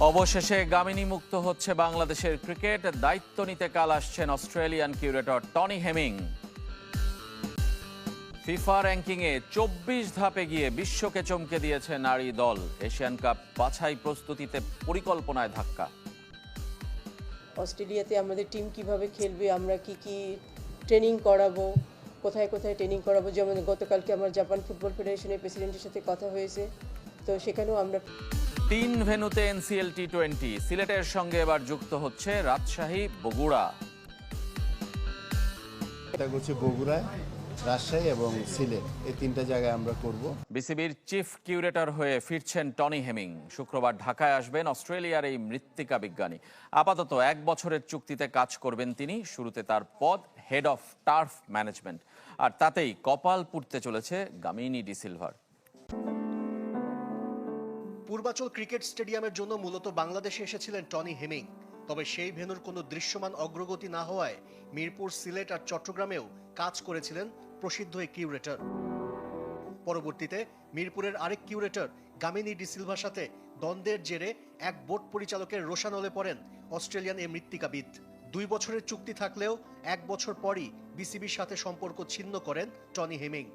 অবশেষে গামিনী মুক্ত হচ্ছে বাংলাদেশের ক্রিকেট। দায়িত্ব নিতে কাল আসছেন Australian curator Tony Hemming. FIFA র্যাঙ্কিংয়ে চব্বিশ ধাপে গিয়ে বিশ্বকে চমকে দিয়েছে নারী দল। এশিয়ান কাপ বাছাই প্রস্তুতিতে পরিকল্পনায় ধাক্কা। অস্ট্রেলিয়াতে আমাদের টিম কীভাবে খেলবে, আমরা কি কি ট্রেনিং করাবো, কোথায় কোথায় ট্রেনিং করাবো? যেমন গতকালকে আমার জাপান ফুটবল ফেডারেশনের প্রেসিডেন্টের সাথে কথা হয়েছে, তো সেখানেও আমরা তিন ভেনুতে এনসিএল টি টোয়েন্টি সিলেটের সঙ্গে এবার যুক্ত হচ্ছে রাজশাহী বগুড়া। এটা করছে বগুড়া রাজশাহী এবং সিলেট। এই তিনটা জায়গায় আমরা করব। বিসিবির চিফ কিউরেটর হয়ে ফিরছেন টনি হেমিং। শুক্রবার ঢাকায় আসবেন অস্ট্রেলিয়ার এই মৃত্তিকা বিজ্ঞানী। আপাতত এক বছরের চুক্তিতে কাজ করবেন তিনি। শুরুতে তার পদ হেড অফ টার্ফ ম্যানেজমেন্ট আর তাতেই কপাল পুড়তে চলেছে গামিনী ডিসিলভার পূর্বাচল ক্রিকেট স্টেডিয়ামের জন্য মূলত বাংলাদেশে এসেছিলেন টনি হেমিং। তবে সেই ভেনুর কোনো দৃশ্যমান অগ্রগতি না হওয়ায় মিরপুর, সিলেট আর চট্টগ্রামেও কাজ করেছিলেন প্রসিদ্ধ এই কিউরেটর। পরবর্তীতে মিরপুরের আরেক কিউরেটর, গামিনী ডিসিলভার সাথে দ্বন্দ্বের জেরে এক বোর্ড পরিচালকের রোশানলে পড়েন অস্ট্রেলিয়ান এই মৃত্তিকাবিদ। দুই বছরের চুক্তি থাকলেও এক বছর পরই বিসিবির সাথে সম্পর্ক ছিন্ন করেন টনি হেমিং।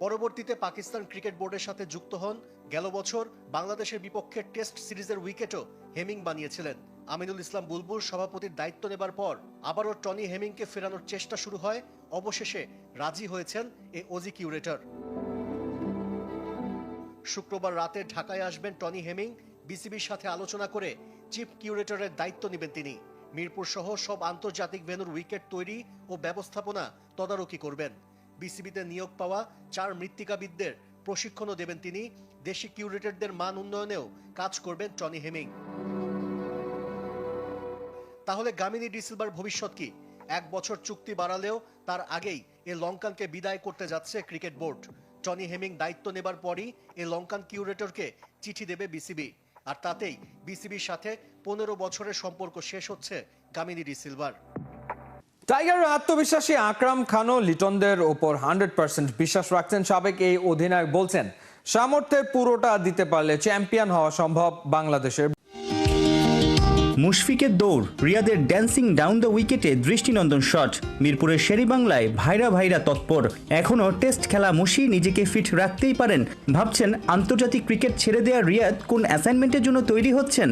পরবর্তীতে পাকিস্তান ক্রিকেট বোর্ডের সাথে যুক্ত হন। গেল বছর বাংলাদেশের বিপক্ষে টেস্ট সিরিজের উইকেটও হেমিং বানিয়েছিলেন। আমিনুল ইসলাম বুলবুল সভাপতির দায়িত্ব নেবার পর আবারও টনি হেমিংকে ফেরানোর চেষ্টা শুরু হয়। অবশেষে রাজি হয়েছেন এ ওজি কিউরেটর। শুক্রবার রাতে ঢাকায় আসবেন টনি হেমিং। বিসিবির সাথে আলোচনা করে চিফ কিউরেটরের দায়িত্ব নেবেন তিনি। মিরপুর সহ সব আন্তর্জাতিক ভেন্যুর উইকেট তৈরি ও ব্যবস্থাপনা তদারকি করবেন। বিসিবিতে নিয়োগ পাওয়া চার মৃত্তিকাবিদদের প্রশিক্ষণও দেবেন তিনি। দেশি কিউরেটরদের মান উন্নয়নেও কাজ করবেন টনি হেমিং। তাহলে গামিনী ডিসিলভার ভবিষ্যৎ কি? এক বছর চুক্তি বাড়ালেও তার আগেই এ লঙ্কানকে বিদায় করতে যাচ্ছে ক্রিকেট বোর্ড। টনি হেমিং দায়িত্ব নেবার পরই এ লঙ্কান কিউরেটরকে চিঠি দেবে বিসিবি। আর তাতেই বিসিবির সাথে পনেরো বছরের সম্পর্ক শেষ হচ্ছে গামিনী ডিসিলভার টাইগারের আত্মবিশ্বাসী আকরাম খানও লিটনদের ওপর হান্ড্রেড পার্সেন্ট বিশ্বাস রাখছেন, সাবেক এই অধিনায়ক বলছেন সামর্থ্যের পুরোটা দিতে পারলে চ্যাম্পিয়ন হওয়া সম্ভব বাংলাদেশের। মুশফিকের দৌড়, রিয়াদের ড্যান্সিং ডাউন দ্য উইকেটে দৃষ্টিনন্দন শট মিরপুরের শেরি বাংলায় ভাইরা ভাইরা তৎপর। এখনও টেস্ট খেলা মুশি নিজেকে ফিট রাখতেই পারেন, ভাবছেন আন্তর্জাতিক ক্রিকেট ছেড়ে দেওয়া রিয়াদ কোন অ্যাসাইনমেন্টের জন্য তৈরি হচ্ছেন?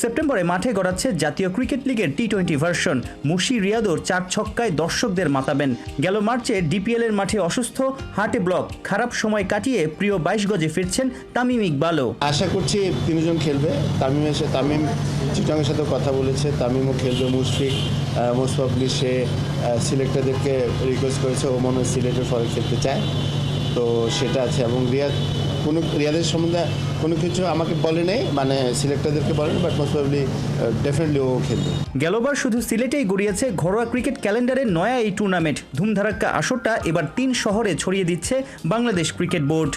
সেপ্টেম্বরে মাঠে গড়াচ্ছে জাতীয় ক্রিকেট লিগের টি টোয়েন্টি ভার্সন। মুশি রিয়াদোর চার ছক্কায় দর্শকদের মাতাবেন। গেল মার্চে ডিপিএল এর মাঠে অসুস্থ, হার্টে ব্লক। খারাপ সময় কাটিয়ে প্রিয় বাইশ গজে ফিরছেন তামিম ইকবালও। আশা করছি তিনজন খেলবে। তামিম এসে, তামিম চিটাঙ্গের সাথে কথা বলেছে। তামিমও খেলবে মুশফিক মোস্ট সে সিলেক্টরদেরকে রিকোয়েস্ট করেছে ও মনে হয় সিলেটের ফলে খেলতে চায়। তো সেটা আছে এবং রিয়াদ, কোনো রিয়াদের সম্বন্ধে কোনো কিছু আমাকে বলে নেই মানে সিলেক্টরদেরকে বলে বাট মোস্ট প্রবলি ডেফিনেটলি ও খেলবে। গেলবার শুধু সিলেটেই গড়িয়েছে ঘরোয়া ক্রিকেট ক্যালেন্ডারের নয়া এই টুর্নামেন্ট ধুমধারাক্কা আসরটা এবার তিন শহরে ছড়িয়ে দিচ্ছে বাংলাদেশ ক্রিকেট বোর্ড।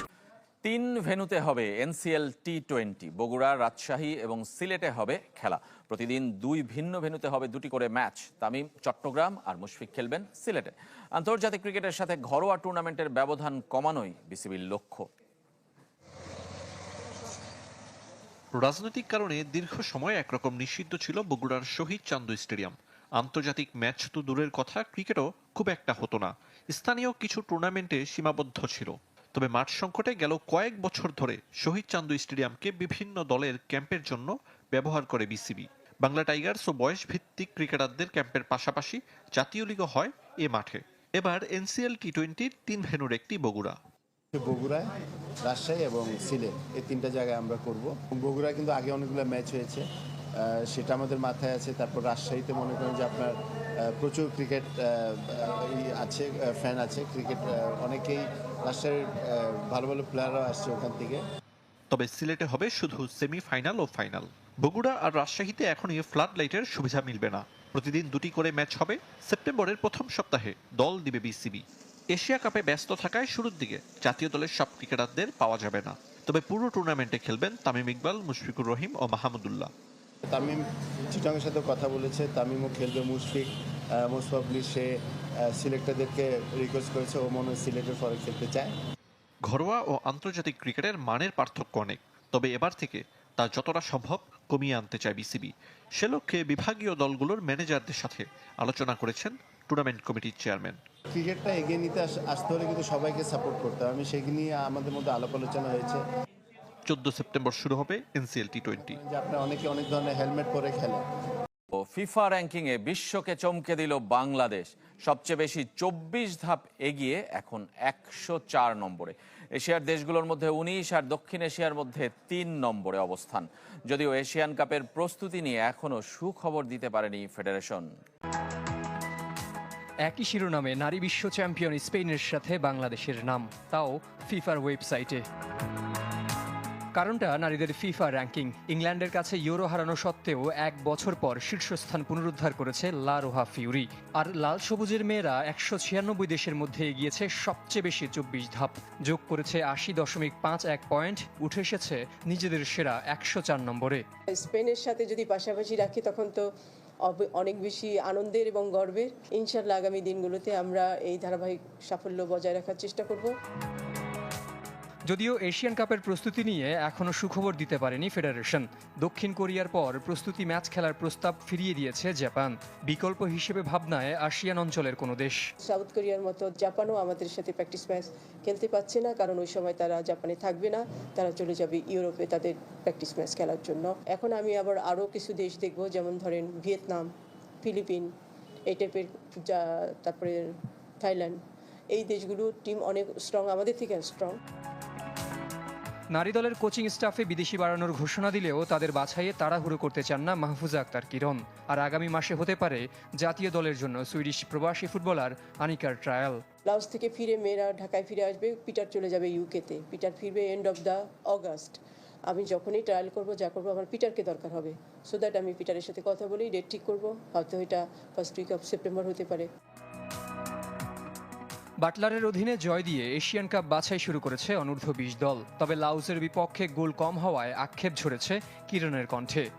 তিন ভেনুতে হবে NCL T twenty Bogura, Rajshahi এবং সিলেটে হবে খেলা। প্রতিদিন দুই ভিন্ন ভেনুতে হবে দুটি করে ম্যাচ। তামিম, চট্টগ্রাম আর মুশফিক খেলবেন সিলেটে। আন্তর্জাতিক ক্রিকেটের সাথে ঘরোয়া টুর্নামেন্টের ব্যবধান কমানোই বিসিবির লক্ষ্য। রাজনৈতিক কারণে দীর্ঘ সময় একরকম নিষিদ্ধ ছিল বগুড়ার শহীদ চান্দু স্টেডিয়াম। আন্তর্জাতিক ম্যাচ তো দূরের কথা, ক্রিকেটও খুব একটা হতো না। স্থানীয় কিছু টুর্নামেন্টে সীমাবদ্ধ ছিল। তবে মাঠ সংকটে গেল কয়েক বছর ধরে শহীদ চান্দু স্টেডিয়ামকে বিভিন্ন দলের ক্যাম্পের জন্য ব্যবহার করে বিসিবি। বাংলা টাইগার্স ও বয়স ভিত্তিক ক্রিকেটারদের ক্যাম্পের পাশাপাশি জাতীয় লিগও হয় এ মাঠে। এবার এনসিএল টি টোয়েন্টির তিন ভেনুর একটি বগুড়া। বগুড়ায় রাজশাহী এবং সিলেট, এই তিনটা জায়গায় আমরা করব। বগুড়ায় কিন্তু আগে অনেকগুলো ম্যাচ হয়েছে সেটা আমাদের মাথায় আছে। তারপর রাজশাহীতে মনে করেন যে আপনার প্রচুর ক্রিকেট আছে ফ্যান আছে। ক্রিকেট অনেকেই রাজশাহীর ভালো ভালো প্লেয়াররা আসছে ওখান থেকে। তবে সিলেটে হবে শুধু সেমিফাইনাল ও ফাইনাল বগুড়া আর রাজশাহীতে এখনই ফ্লাড লাইটের সুবিধা মিলবে না। প্রতিদিন দুটি করে ম্যাচ হবে সেপ্টেম্বরের প্রথম সপ্তাহে দল দিবে বিসিবি। এশিয়া কাপে ব্যস্ত থাকায় শুরুর দিকে জাতীয় দলের সব ক্রিকেটারদের পাওয়া যাবে না। তবে পুরো টুর্নামেন্টে খেলবেন তামিম ইকবাল মুশফিকুর রহিম ও মাহমুদুল্লাহ তামিম চিটাঙ্গের সাথে কথা বলেছে তামিমও খেলবে মুশফিক। মোস্ট প্রবলি সে সিলেক্টরদেরকে রিকোয়েস্ট করেছে ও মনে হয় সিলেটের ফলে খেলতে চায়। ঘরোয়া ও আন্তর্জাতিক ক্রিকেটের মানের পার্থক্য অনেক তবে এবার থেকে তা যতটা সম্ভব কমিয়ে আনতে চায় বিসিবি। সে লক্ষ্যে বিভাগীয় দলগুলোর ম্যানেজারদের সাথে আলোচনা করেছেন টুর্নামেন্ট কমিটির চেয়ারম্যান। ক্রিকেটটা এগিয়ে নিতে আসতে হলে কিন্তু সবাইকে সাপোর্ট করতে হবে। আমি সেগুলি নিয়ে আমাদের মধ্যে আলাপ আলোচনা হয়েছে। চোদ্দ সেপ্টেম্বর শুরু হবে এনসিএল টি টোয়েন্টি যে আপনার অনেকে অনেক ধরনের হেলমেট পরে খেলে ফিফা র্যাঙ্কিংয়ে বিশ্বকে চমকে দিল বাংলাদেশ। সবচেয়ে বেশি চব্বিশ ধাপ এগিয়ে এখন একশো চার নম্বরে। এশিয়ার দেশগুলোর মধ্যে উনিশ আর দক্ষিণ এশিয়ার মধ্যে তিন নম্বরে অবস্থান। যদিও এশিয়ান কাপের প্রস্তুতি নিয়ে এখনও সুখবর দিতে পারেনি ফেডারেশন। একই শিরোনামে নারী বিশ্ব চ্যাম্পিয়ন স্পেনের সাথে বাংলাদেশের নাম, তাও ফিফার ওয়েবসাইটে। কারণটা নারীদের ফিফা র্যাঙ্কিং। ইংল্যান্ডের কাছে ইউরো হারানো সত্ত্বেও এক বছর পর শীর্ষস্থান পুনরুদ্ধার করেছে লা রোহা ফিউরি। আর লাল সবুজের মেয়েরা একশো ছিয়ানব্বই দেশের মধ্যে এগিয়েছে সবচেয়ে বেশি চব্বিশ ধাপ। যোগ করেছে আশি দশমিক পাঁচ এক পয়েন্ট, উঠে এসেছে নিজেদের সেরা একশো চার নম্বরে। স্পেনের সাথে যদি পাশাপাশি রাখি, তখন তো অনেক বেশি আনন্দের এবং গর্বের। ইনশাল্লাহ আগামী দিনগুলোতে আমরা এই ধারাবাহিক সাফল্য বজায় রাখার চেষ্টা করব। যদিও এশিয়ান কাপের প্রস্তুতি নিয়ে এখনও সুখবর দিতে পারেনি ফেডারেশন। দক্ষিণ কোরিয়ার পর প্রস্তুতি ম্যাচ খেলার প্রস্তাব ফিরিয়ে দিয়েছে জাপান। বিকল্প হিসেবে ভাবনায় আসিয়ান অঞ্চলের কোনো দেশ। সাউথ কোরিয়ার মতো জাপানও আমাদের সাথে প্র্যাকটিস ম্যাচ খেলতে পারছে না, কারণ ওই সময় তারা জাপানে থাকবে না। তারা চলে যাবে ইউরোপে তাদের প্র্যাকটিস ম্যাচ খেলার জন্য। এখন আমি আবার আরও কিছু দেশ দেখব, যেমন ধরেন ভিয়েতনাম, ফিলিপিন এই টাইপের যা, তারপরে থাইল্যান্ড। এই দেশগুলোর টিম অনেক স্ট্রং আমাদের থেকে স্ট্রং নারী দলের কোচিং স্টাফে বিদেশি বাড়ানোর ঘোষণা দিলেও তাদের বাছাইয়ে তাড়াহুড়ো করতে চান না মাহফুজা আক্তার কিরণ। আর আগামী মাসে হতে পারে জাতীয় দলের জন্য সুইডিশ প্রবাসী ফুটবলার আনিকার ট্রায়াল। লাউস থেকে ফিরে মেয়েরা ঢাকায় ফিরে আসবে, পিটার চলে যাবে ইউকেতে। পিটার ফিরবে এন্ড অফ দ্য অগাস্ট আমি যখনই ট্রায়াল করব, যা করব, আমার পিটারকে দরকার হবে। সো দ্যাট আমি পিটারের সাথে কথা বলেই ডেট ঠিক করব, হয়তো এটা ফার্স্ট উইক অফ সেপ্টেম্বর হতে পারে। বাটলারের অধীনে জয় দিয়ে এশিয়ান কাপ বাছাই শুরু করেছে অনূর্ধ্ব বিশ দল। তবে লাউজের বিপক্ষে গোল কম হওয়ায় আক্ষেপ ঝরেছে কিরণের কণ্ঠে।